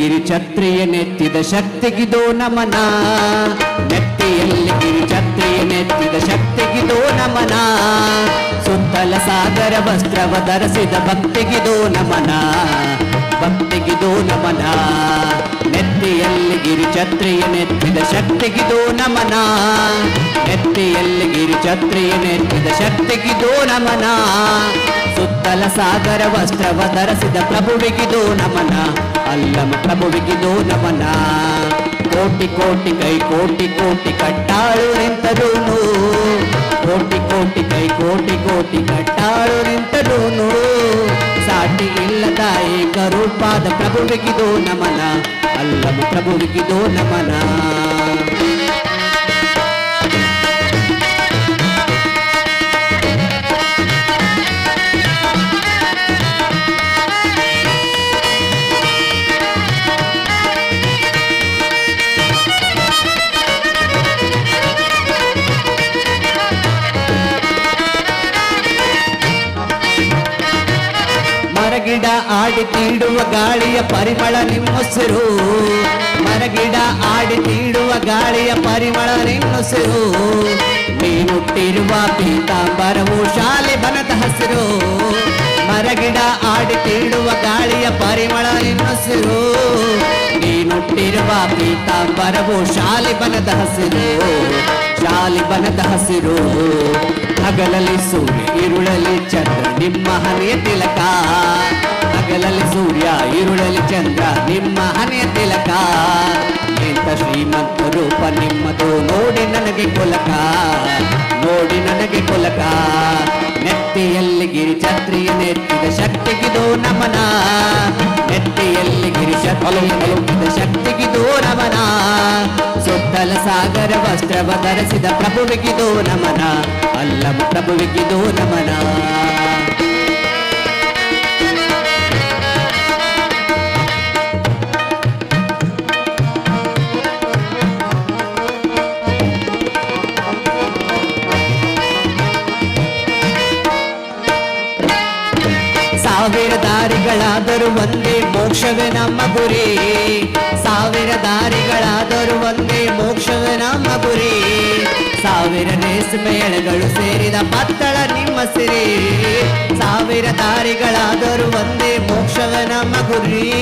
ಗಿರಿ ಛತ್ರಿಯ ನೆತ್ತಿದ ಶಕ್ತಿಗಿದೋ ನಮನ. ನೆತ್ತಿಯಲ್ಲಿ ಗಿರಿ ಛತ್ರಿಯ ನೆತ್ತಿದ ಶಕ್ತಿಗಿದೋ ನಮನ. ಸುತ್ತಲ ಸಾಗರ ವಸ್ತ್ರವ ಧರಿಸಿದ ಭಕ್ತಿಗಿದೋ ನಮನ. ಭಕ್ತಿಗಿದೋ ನಮನ. ನೆತ್ತಿಯಲ್ಲಿ ಗಿರಿ ಛತ್ರಿಯ ನೆತ್ತಿದ ಶಕ್ತಿಗಿದೋ ನಮನ. ನೆತ್ತಿಯಲ್ಲಿ ಗಿರಿ ಛತ್ರಿಯ ನೆತ್ತಿದ ಶಕ್ತಿಗಿದೋ ನಮನ. ಸುತ್ತಲ ಸಾಗರ ವಸ್ತ್ರವ ಧರಿಸಿದ ಪ್ರಭುವಿಗಿದೋ ನಮನ ಅಲ್ಲಮ ಪ್ರಭುವಿಗಿದೋ ನಮನ ಕೋಟಿ ಕೋಟಿ ಕೈ ಕೋಟಿ ಕೋಟಿ ಕಟ್ಟಾಳು ನಿಂತರೂನು ಕೋಟಿ ಕೋಟಿ ಕೈ ಕೋಟಿ ಕೋಟಿ ಕಟ್ಟಾಳು ನಿಂತರೂನು ಸಾಟಿ ಇಲ್ಲದ ಏಕರೂಪಾದ ಪ್ರಭುವಿಗಿದೋ ನಮನ ಅಲ್ಲಮ ಪ್ರಭುವಿಗಿದೋ ನಮನ ಮರಗಿಡ ಆಡಿ ತೀಡುವ ಗಾಳಿಯ ಪರಿಮಳ ನಿಮ್ಮುಸಿರು. ಮರಗಿಡ ಆಡಿ ತೀಡುವ ಗಾಳಿಯ ಪರಿಮಳ ನಿಮ್ಮುಸಿರು. ನೀನುಟ್ಟಿರುವ ಪೀತಾಂಬರವು ಶಾಲೆ ಬನದ ಹಸಿರು. ಮರಗಿಡ ಆಡಿ ತೀಡುವ ಗಾಳಿಯ ಪರಿಮಳ ನಿಮ್ಮುಸಿರು. ನೀನುಟ್ಟಿರುವ ಪೀತಾಂಬರವು ಶಾಲೆ ಬನದ ಹಸಿರು. ಶಾಲಿ ಬನದ ಹಸಿರು. ಹಗಲಲ್ಲಿ ಸೂರ್ಯ ಇರುಳಲಿ ಚಂದ್ರ ನಿಮ್ಮ ಹನೆಯ ತಿಲಕ. ಹಗಲಲ್ಲಿ ಸೂರ್ಯ ಇರುಳಲಿ ಚಂದ್ರ ನಿಮ್ಮ ಹನೆಯ ತಿಲಕ. ಎಂತ ಶ್ರೀಮಂತ ರೂಪ ನಿಮ್ಮದು ನೋಡಿ ನನಗೆ ಕೊಲಕ. ನೋಡಿ ನನಗೆ ಕೊಲಕ. ನೆತ್ತಿಯಲ್ಲಿ ಗಿರಿ ಛತ್ರಿಯ ನೆತ್ತಿದ ಶಕ್ತಿಗಿದೋ ನಮನ. ನೆತ್ತಿಯಲ್ಲಿ ಗಿರಿ ಶಕ್ತಿಯ ನೆತ್ತಿದ ಶಕ್ತಿಗಿದೋ ವಸ್ತ್ರವ ಧರಿಸಿದ ಪ್ರಭುವಿಗಿದೋ ನಮನ ಅಲ್ಲಮ ಪ್ರಭುವಿಗಿದೋ ನಮನ ಸಾವಿರ ದಾರಿಗಳಾದರೂ ಒಂದೇ ಮೋಕ್ಷವೇ ನಮ್ಮ ಗುರಿ. ಸಾವಿರ ದಾರಿಗಳಾದರೂ ಒಂದೇ ಮೋಕ್ಷವೇ ನಮ್ಮ ಗುರಿ. ಸಾವಿರ ರೇಸ್ಮೇಳಗಳು ಸೇರಿದ ಪತ್ತಳ ನಿಮ್ಮ ಸಿರಿ. ಸಾವಿರ ದಾರಿಗಳಾದರೂ ಒಂದೇ ಮೋಕ್ಷವೇ ನಮ್ಮ ಗುರಿ.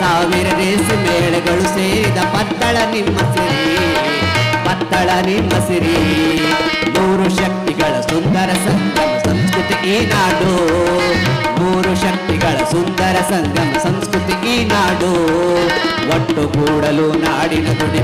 ಸಾವಿರ ರೇಸ್ಮೇಳಗಳು ಸೇರಿದ ಪತ್ತಳ ನಿಮ್ಮ ಸಿರಿ. ಪತ್ತಳ ನಿಮ್ಮ ಸಿರಿ. ಮೂರು ಶಕ್ತಿಗಳ ಸುಂದರ ಸಂಗಮ ಸಂಸ್ಕೃತಿ ಏನಾದರೂ. ಸುಂದರ ಸಂಗಮ ಸಂಸ್ಕೃತಿ ಈ ನಾಡು ಒಟ್ಟುಗೂಡಲು ನಾಡಿನ ದುಡಿ